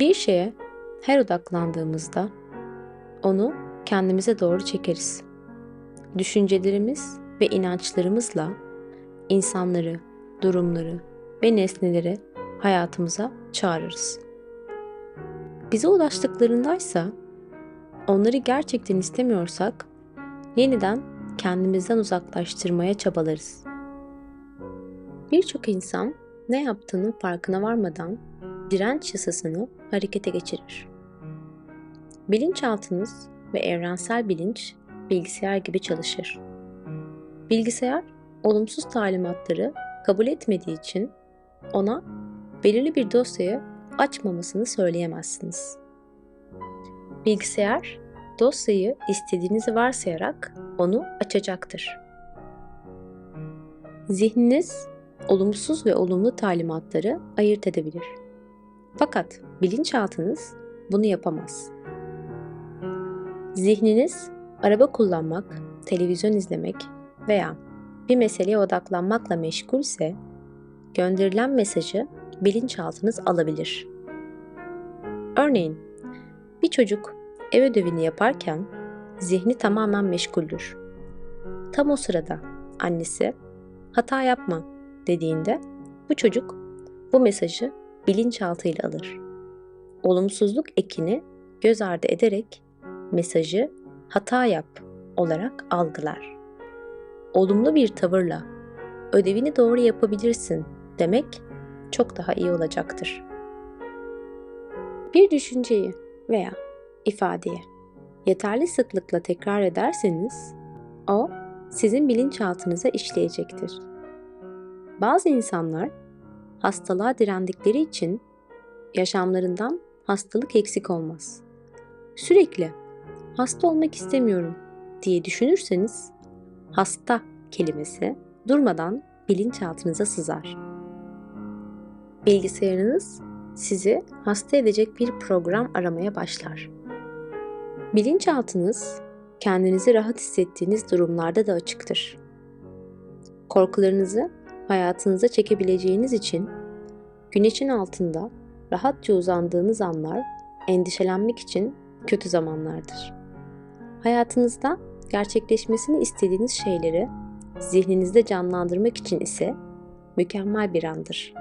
Bir şeye her odaklandığımızda onu kendimize doğru çekeriz. Düşüncelerimiz ve inançlarımızla insanları, durumları ve nesneleri hayatımıza çağırırız. Bize ulaştıklarındaysa onları gerçekten istemiyorsak yeniden kendimizden uzaklaştırmaya çabalarız. Birçok insan ne yaptığının farkına varmadan direnç yasasını harekete geçirir. Bilinçaltınız ve evrensel bilinç bilgisayar gibi çalışır. Bilgisayar olumsuz talimatları kabul etmediği için ona belirli bir dosyayı açmamasını söyleyemezsiniz. Bilgisayar dosyayı istediğinizi varsayarak onu açacaktır. Zihniniz olumsuz ve olumlu talimatları ayırt edebilir. Fakat bilinçaltınız bunu yapamaz. Zihniniz araba kullanmak, televizyon izlemek veya bir meseleye odaklanmakla meşgulse gönderilen mesajı bilinçaltınız alabilir. Örneğin bir çocuk ev ödevini yaparken zihni tamamen meşguldür. Tam o sırada annesi hata yapma dediğinde bu çocuk bu mesajı bilinçaltıyla alır. Olumsuzluk ekini göz ardı ederek mesajı hata yap olarak algılar. Olumlu bir tavırla ödevini doğru yapabilirsin demek çok daha iyi olacaktır. Bir düşünceyi veya ifadeye yeterli sıklıkla tekrar ederseniz o sizin bilinçaltınıza işleyecektir. Bazı insanlar hastalığa direndikleri için yaşamlarından hastalık eksik olmaz. Sürekli hasta olmak istemiyorum diye düşünürseniz hasta kelimesi durmadan bilinçaltınıza sızar. Bilgisayarınız sizi hasta edecek bir program aramaya başlar. Bilinçaltınız kendinizi rahat hissettiğiniz durumlarda da açıktır. Korkularınızı hayatınıza çekebileceğiniz için güneşin altında rahatça uzandığınız anlar endişelenmek için kötü zamanlardır. Hayatınızda gerçekleşmesini istediğiniz şeyleri zihninizde canlandırmak için ise mükemmel bir andır.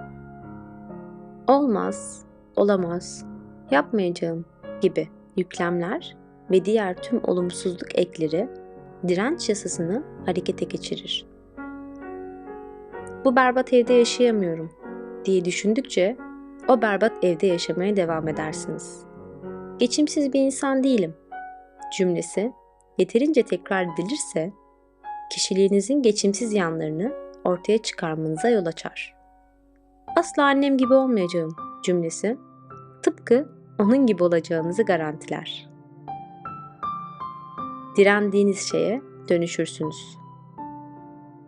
Olmaz, olamaz, yapmayacağım gibi yüklemler ve diğer tüm olumsuzluk ekleri direnç yasasını harekete geçirir. Bu berbat evde yaşayamıyorum diye düşündükçe o berbat evde yaşamaya devam edersiniz. Geçimsiz bir insan değilim cümlesi yeterince tekrar edilirse kişiliğinizin geçimsiz yanlarını ortaya çıkarmanıza yol açar. Asla annem gibi olmayacağım cümlesi tıpkı onun gibi olacağınızı garantiler. Direndiğiniz şeye dönüşürsünüz.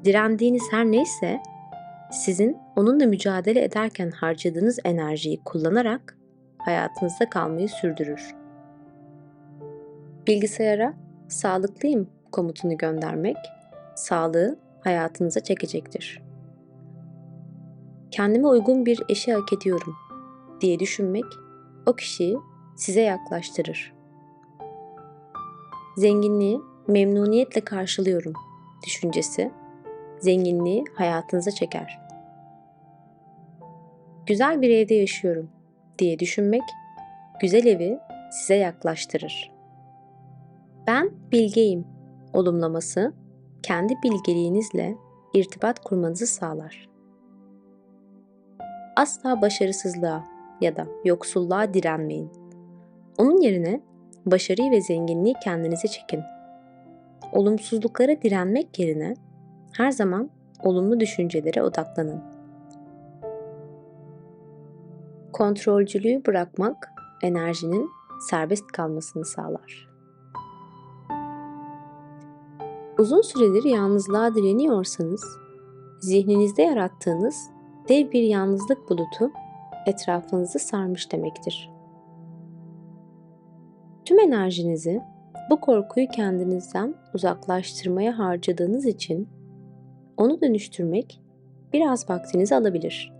Direndiğiniz her neyse sizin onunla mücadele ederken harcadığınız enerjiyi kullanarak hayatınızda kalmayı sürdürür. Bilgisayara sağlıklıyım komutunu göndermek sağlığı hayatınıza çekecektir. Kendime uygun bir eşi hak ediyorum diye düşünmek o kişiyi size yaklaştırır. Zenginliği memnuniyetle karşılıyorum düşüncesi zenginliği hayatınıza çeker. Güzel bir evde yaşıyorum diye düşünmek güzel evi size yaklaştırır. Ben bilgeyim olumlaması kendi bilgeliğinizle irtibat kurmanızı sağlar. Asla başarısızlığa ya da yoksulluğa direnmeyin. Onun yerine başarıyı ve zenginliği kendinize çekin. Olumsuzluklara direnmek yerine her zaman olumlu düşüncelere odaklanın. Kontrolcülüğü bırakmak enerjinin serbest kalmasını sağlar. Uzun süredir yalnızlığa direniyorsanız, zihninizde yarattığınız dev bir yalnızlık bulutu etrafınızı sarmış demektir. Tüm enerjinizi bu korkuyu kendinizden uzaklaştırmaya harcadığınız için onu dönüştürmek biraz vaktinizi alabilir.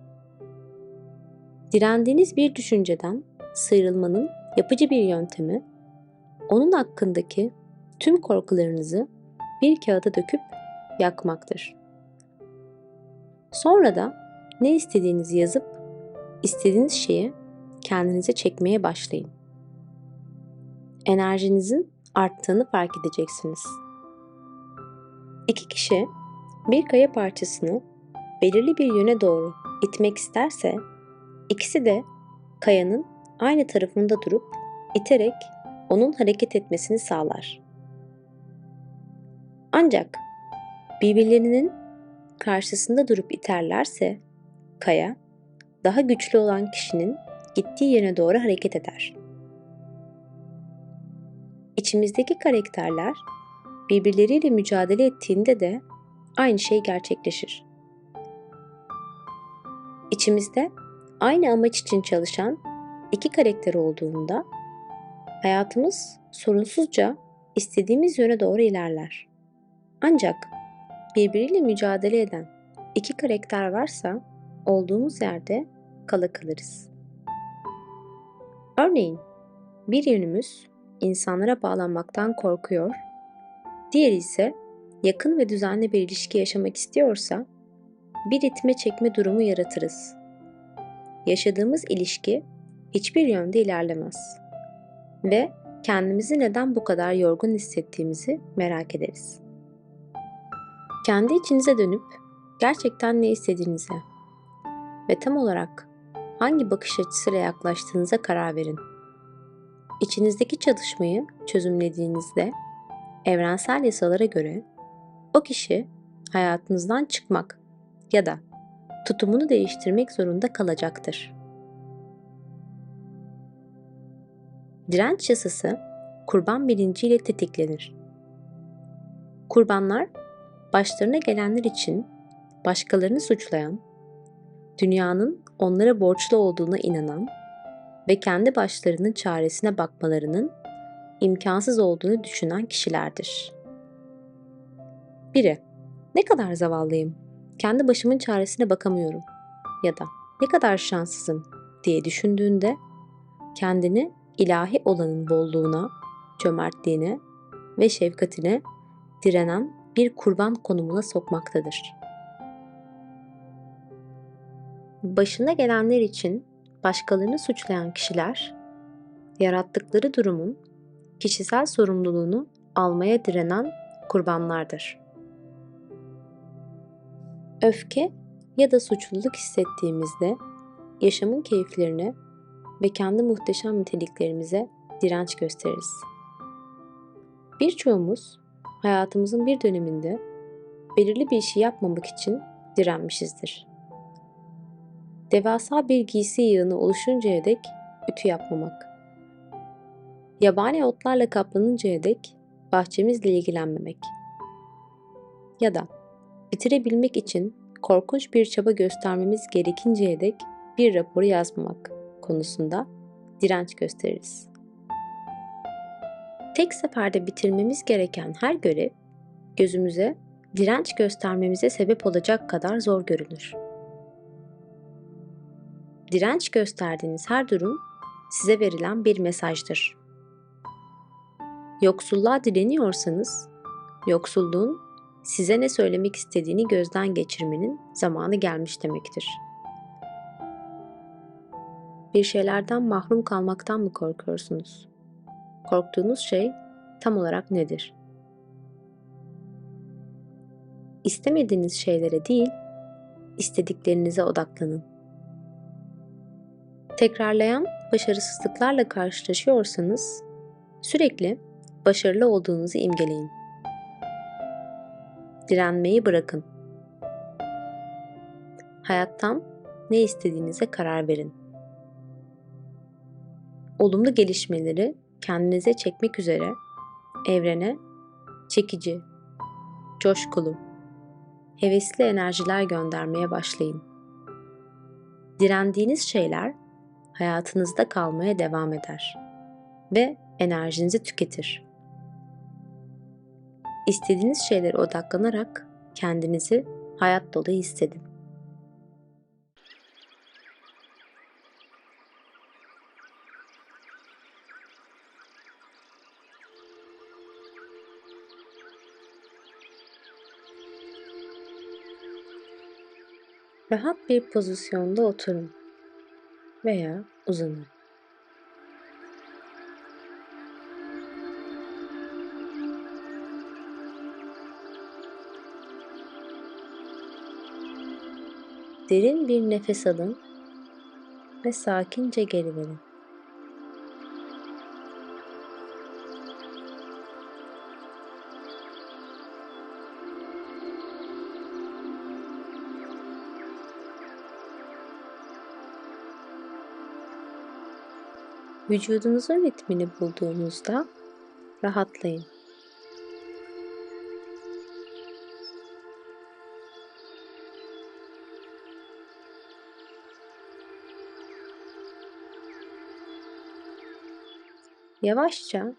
Direndiğiniz bir düşünceden sıyrılmanın yapıcı bir yöntemi, onun hakkındaki tüm korkularınızı bir kağıda döküp yakmaktır. Sonra da ne istediğinizi yazıp istediğiniz şeyi kendinize çekmeye başlayın. Enerjinizin arttığını fark edeceksiniz. İki kişi bir kaya parçasını belirli bir yöne doğru itmek isterse ikisi de kayanın aynı tarafında durup iterek onun hareket etmesini sağlar. Ancak birbirlerinin karşısında durup iterlerse kaya daha güçlü olan kişinin gittiği yöne doğru hareket eder. İçimizdeki karakterler birbirleriyle mücadele ettiğinde de aynı şey gerçekleşir. İçimizde aynı amaç için çalışan iki karakter olduğunda hayatımız sorunsuzca istediğimiz yöne doğru ilerler. Ancak birbiriyle mücadele eden iki karakter varsa olduğumuz yerde kala kalırız. Örneğin bir yönümüz insanlara bağlanmaktan korkuyor, diğeri ise yakın ve düzenli bir ilişki yaşamak istiyorsa bir itme çekme durumu yaratırız. Yaşadığımız ilişki hiçbir yönde ilerlemez ve kendimizi neden bu kadar yorgun hissettiğimizi merak ederiz. Kendi içinize dönüp gerçekten ne istediğinize ve tam olarak hangi bakış açısıyla yaklaştığınıza karar verin. İçinizdeki çatışmayı çözümlediğinizde evrensel yasalara göre o kişi hayatınızdan çıkmak ya da tutumunu değiştirmek zorunda kalacaktır. Direnç yasası kurban bilinciyle tetiklenir. Kurbanlar başlarına gelenler için başkalarını suçlayan, dünyanın onlara borçlu olduğuna inanan ve kendi başlarının çaresine bakmalarının imkansız olduğunu düşünen kişilerdir. Biri, ne kadar zavallıyım, kendi başımın çaresine bakamıyorum ya da ne kadar şanssızım diye düşündüğünde kendini ilahi olanın bolluğuna, cömertliğine ve şefkatine direnen bir kurban konumuna sokmaktadır. Başına gelenler için başkalarını suçlayan kişiler, yarattıkları durumun kişisel sorumluluğunu almaya direnen kurbanlardır. Öfke ya da suçluluk hissettiğimizde yaşamın keyiflerine ve kendi muhteşem niteliklerimize direnç gösteririz. Birçoğumuz hayatımızın bir döneminde belirli bir işi yapmamak için direnmişizdir. Devasa bir giysi yığını oluşuncaya dek ütü yapmamak. Yabani otlarla kaplanıncaya dek bahçemizle ilgilenmemek. Ya da bitirebilmek için korkunç bir çaba göstermemiz gerekinceye dek bir raporu yazmamak konusunda direnç gösteririz. Tek seferde bitirmemiz gereken her görev gözümüze direnç göstermemize sebep olacak kadar zor görünür. Direnç gösterdiğiniz her durum size verilen bir mesajdır. Yoksulluğa direniyorsanız, yoksulluğun size ne söylemek istediğini gözden geçirmenin zamanı gelmiş demektir. Bir şeylerden mahrum kalmaktan mı korkuyorsunuz? Korktuğunuz şey tam olarak nedir? İstemediğiniz şeylere değil, istediklerinize odaklanın. Tekrarlayan başarısızlıklarla karşılaşıyorsanız sürekli başarılı olduğunuzu imgeleyin. Direnmeyi bırakın. Hayattan ne istediğinize karar verin. Olumlu gelişmeleri kendinize çekmek üzere evrene çekici, coşkulu, hevesli enerjiler göndermeye başlayın. Direndiğiniz şeyler hayatınızda kalmaya devam eder ve enerjinizi tüketir. İstediğiniz şeylere odaklanarak kendinizi hayat dolu hissedin. Rahat bir pozisyonda oturun veya uzanın. Derin bir nefes alın ve sakince geri verin. Vücudunuzun ritmini bulduğunuzda rahatlayın. Yavaşça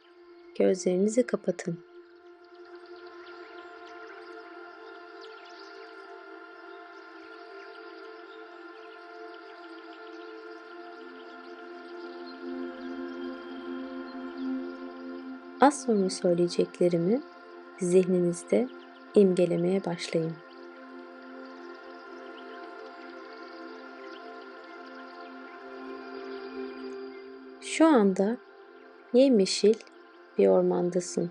gözlerinizi kapatın. Az sonra söyleyeceklerimi zihninizde imgelemeye başlayın. Şu anda yemyeşil bir ormandasın.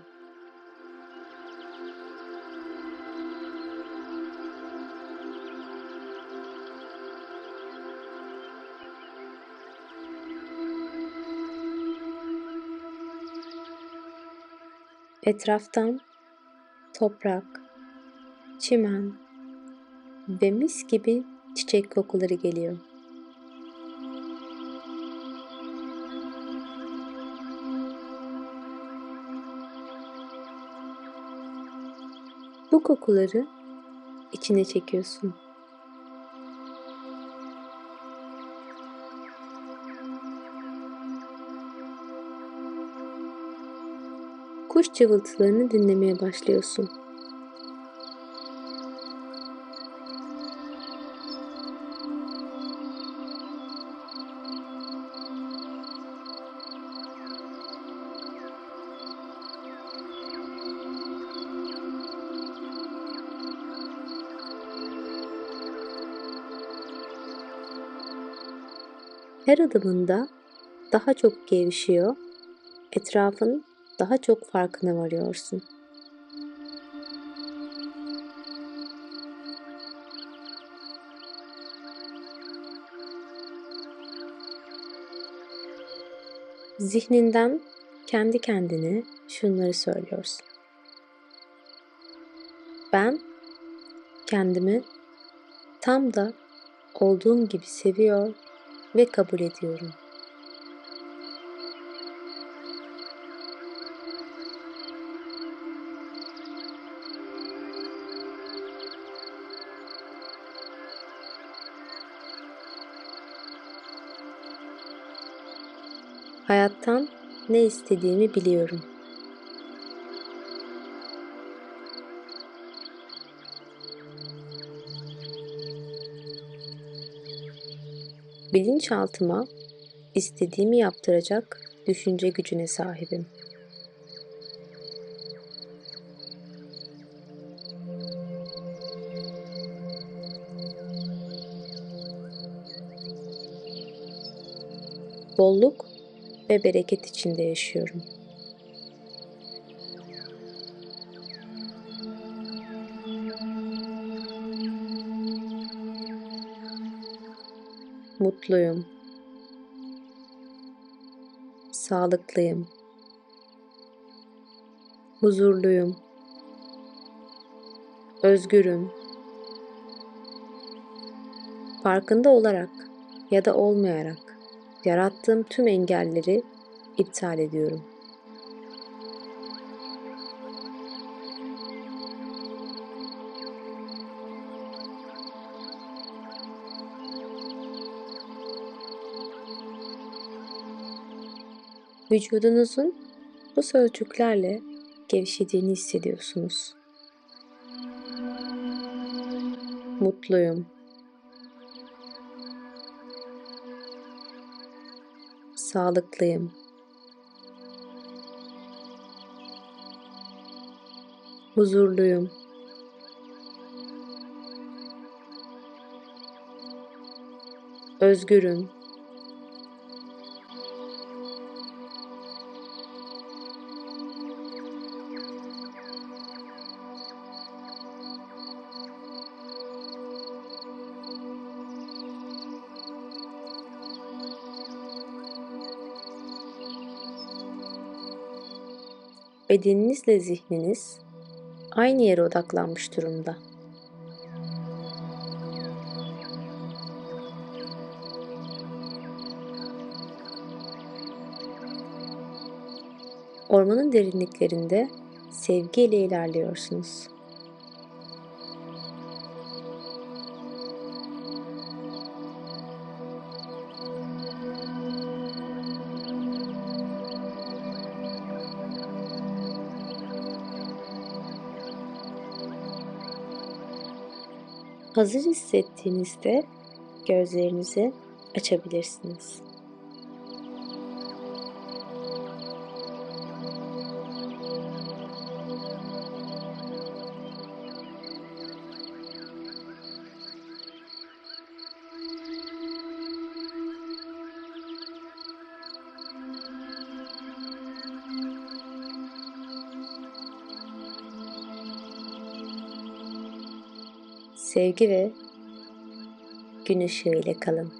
Etraftan toprak, çimen ve mis gibi çiçek kokuları geliyor. Bu kokuları içine çekiyorsun. Kuş cıvıltılarını dinlemeye başlıyorsun. Her adımında daha çok gevşiyor, etrafın daha çok farkına varıyorsun. Zihninden kendi kendine şunları söylüyorsun. Ben kendimi tam da olduğum gibi seviyor ve kabul ediyorum. Hayattan ne istediğimi biliyorum. Bilinçaltıma istediğimi yaptıracak düşünce gücüne sahibim. Bolluk ve bereket içinde yaşıyorum. Mutluyum. Sağlıklıyım. Huzurluyum. Özgürüm. Farkında olarak ya da olmayarak yarattığım tüm engelleri iptal ediyorum. Vücudunuzun bu sözcüklerle gevşediğini hissediyorsunuz. Mutluyum. Sağlıklıyım. Huzurluyum. özgürüm, bedeninizle zihniniz aynı yere odaklanmış durumda. Ormanın derinliklerinde sevgiyle ilerliyorsunuz. Hazır hissettiğinizde gözlerinizi açabilirsiniz. Sevgi ve gün ışığı ile kalın.